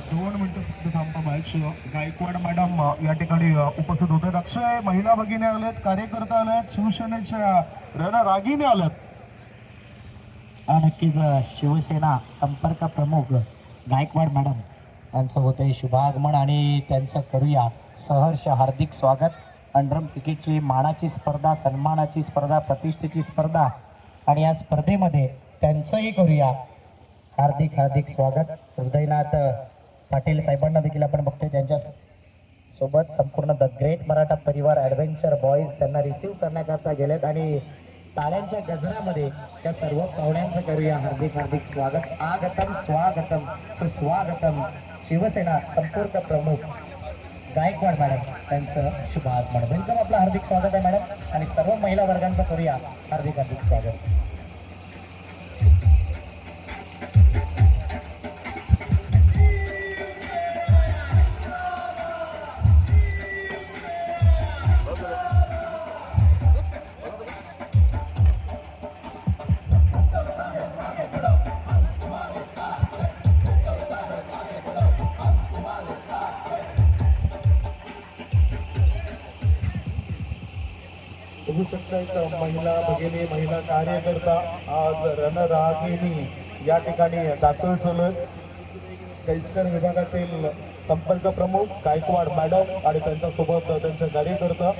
दोन मिनटं फक्त थांबा गायकवाड मॅडम या ठिकाणी उपस्थित होतात अक्षय महिला भगिनी आल्यात कार्यकर्ता आल्यात शिवसेनेच्या रणरागीने आल्यात नक्कीच शिवसेना संपर्क प्रमुख गायकवाड मॅडम त्यांचं होतं आहे शुभागमन आणि त्यांचं करूया सहर्ष हार्दिक स्वागत. अंड्रम क्रिकेटची मानाची स्पर्धा सन्मानाची स्पर्धा प्रतिष्ठेची स्पर्धा आणि या स्पर्धेमध्ये त्यांचंही करूया हार्दिक हार्दिक स्वागत. हृदयनाथ पाटील साहेबांना देखील आपण बघतोय त्यांच्यासोबत संपूर्ण द ग्रेट मराठा परिवार ॲडव्हेंचर बॉईज त्यांना रिसीव्ह करण्याकरता गेलेत. आणि ताळ्यांच्या गजरामध्ये त्या सर्व पाहुण्यांचं करूया हार्दिक हार्दिक स्वागत. आगतम स्वागतम सुस्वागतम. शिवसेना संपर्क प्रमुख गायकवाड मॅडम त्यांचं शुभ आगमन वेलकम आपलं हार्दिक स्वागत आहे मॅडम. आणि सर्व महिला वर्गांचं करूया हार्दिक हार्दिक स्वागत. होऊ शकतं महिला भगिनी महिला कार्यकर्ता आज रणरागिनी या ठिकाणी दाखल झालोय कैसर विभागातील संपर्क प्रमुख गायकवाड मॅडम आणि त्यांच्यासोबत त्यांच्या कार्यकर्ता.